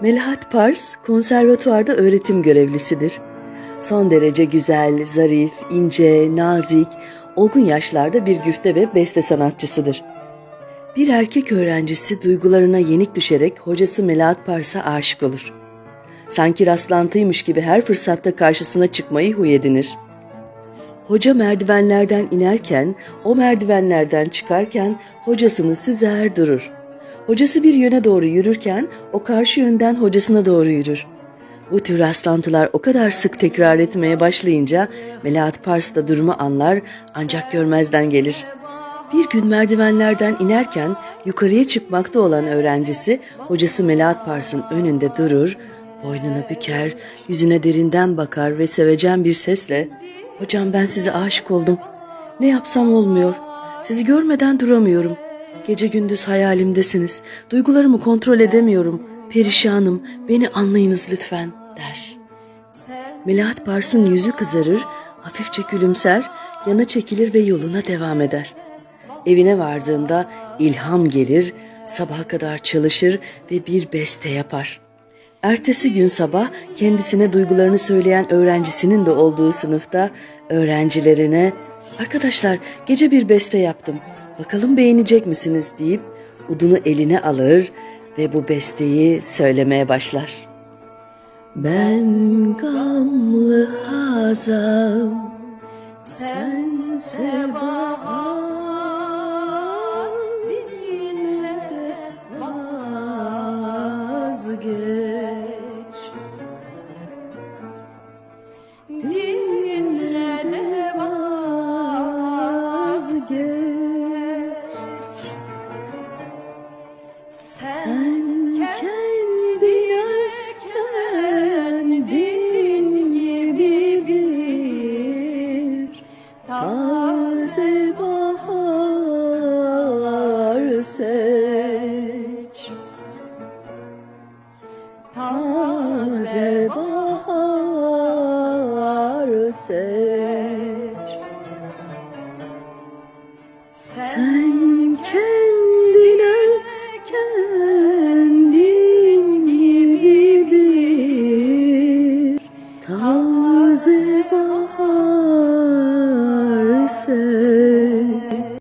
Melahat Pars, konservatuvarda öğretim görevlisidir. Son derece güzel, zarif, ince, nazik, olgun yaşlarda bir güfte ve beste sanatçısıdır. Bir erkek öğrencisi duygularına yenik düşerek hocası Melahat Pars'a aşık olur. Sanki rastlantıymış gibi her fırsatta karşısına çıkmayı huy edinir. Hoca merdivenlerden inerken, o merdivenlerden çıkarken hocasını süzer durur. Hocası bir yöne doğru yürürken o karşı yönden hocasına doğru yürür. Bu tür rastlantılar o kadar sık tekrar etmeye başlayınca Melahat Pars da durumu anlar ancak görmezden gelir. Bir gün merdivenlerden inerken yukarıya çıkmakta olan öğrencisi hocası Melahat Pars'ın önünde durur, boynunu büker, yüzüne derinden bakar ve sevecen bir sesle ''Hocam ben size aşık oldum. Ne yapsam olmuyor. Sizi görmeden duramıyorum. Gece gündüz hayalimdesiniz. Duygularımı kontrol edemiyorum. Perişanım. Beni anlayınız lütfen.'' der. Melahat Pars'ın yüzü kızarır, hafifçe gülümser, yana çekilir ve yoluna devam eder. Evine vardığında ilham gelir, sabaha kadar çalışır ve bir beste yapar. Ertesi gün sabah kendisine duygularını söyleyen öğrencisinin de olduğu sınıfta öğrencilerine "Arkadaşlar, gece bir beste yaptım. Bakalım beğenecek misiniz?" deyip udunu eline alır ve bu besteyi söylemeye başlar. Ben gamlı hazam, sense bahar, dinle de vazgeç. Sen kendine kendin gibi bir taze bahar seç. Taze bahar seç. Sen Marcel.